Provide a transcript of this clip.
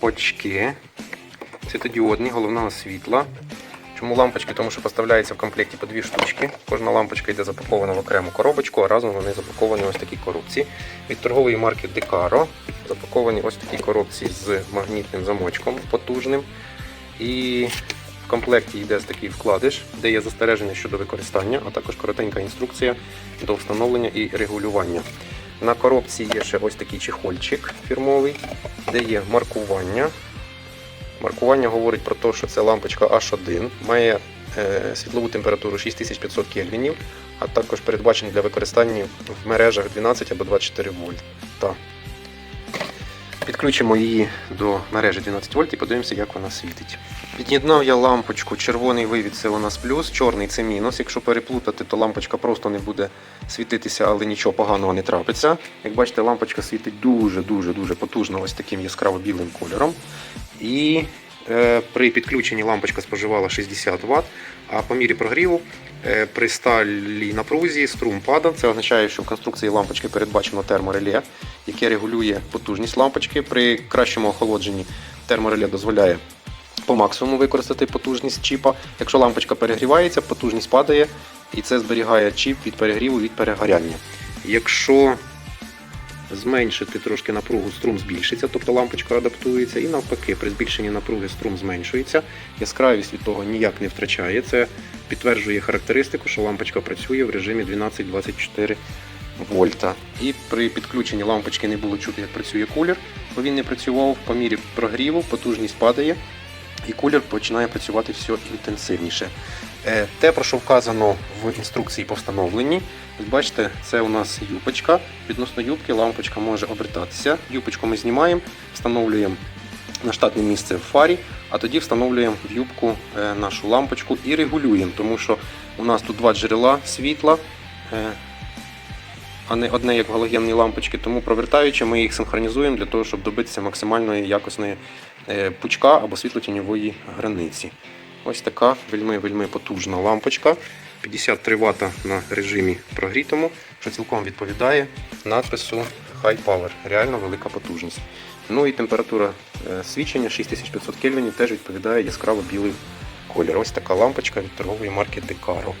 очки. Світодіодні, головного світла. Чому лампочки? Тому що поставляється в комплекті по дві штучки. Кожна лампочка йде запакована в окрему коробочку, а разом вони запаковані ось такій коробці. Від торгової марки Decaro запаковані ось в такій коробці з магнітним замочком потужним. І в комплекті йде такий вкладиш, де є застереження щодо використання, а також коротенька інструкція до встановлення і регулювання. На коробці є ще ось такий чехольчик фірмовий, де є маркування. Маркування говорить про те, що це лампочка H1, має е, світлову температуру 6500 кельвінів, а також передбачена для використання в мережах 12 або 24 вольта. Підключимо її до мережі 12 вольт і подивимося, як вона світить. Під'єднав я лампочку, червоний вивід це у нас плюс, чорний це мінус. Якщо переплутати, то лампочка просто не буде світитися, але нічого поганого не трапиться. Як бачите, лампочка світить дуже-дуже дуже потужно ось таким яскраво білим кольором. І при підключенні лампочка споживала 60 Вт, а по мірі прогріву е, при сталій напрузі струм падав. Це означає, що в конструкції лампочки передбачено термореле, яке регулює потужність лампочки. При кращому охолодженні термореле дозволяє по максимуму використати потужність чіпа. Якщо лампочка перегрівається, потужність падає, і це зберігає чіп від перегріву від перегоряння. Якщо зменшити трошки напругу, струм збільшиться, тобто лампочка адаптується, і навпаки, при збільшенні напруги струм зменшується. Яскравість від того ніяк не втрачає. Це підтверджує характеристику, що лампочка працює в режимі 12-24 вольта. І при підключенні лампочки не було чути, як працює кулер, бо він не працював по мірі прогріву, потужність падає, і кулер починає працювати все інтенсивніше. Е, Те, про що вказано в інструкції по встановленні, бачите, це у нас юпочка. Відносно юбки лампочка може обертатися. Юпочку ми знімаємо, встановлюємо на штатне місце в фарі, а тоді встановлюємо в юбку е, нашу лампочку і регулюємо, тому що у нас тут два джерела світла, е, а не одне як в галогенній лампочці. Тому провертаючи, ми їх синхронізуємо для того, щоб добитися максимальної якісної пучка або світлотіньової границі. Ось така вельми-вельми потужна лампочка. 53 Вт на режимі прогрітому, що цілком відповідає надпису High Power, реально велика потужність. Ну і температура е, свічення 6500 кельвінів теж відповідає яскраво білий колір. Ось така лампочка від торгової марки Decaro.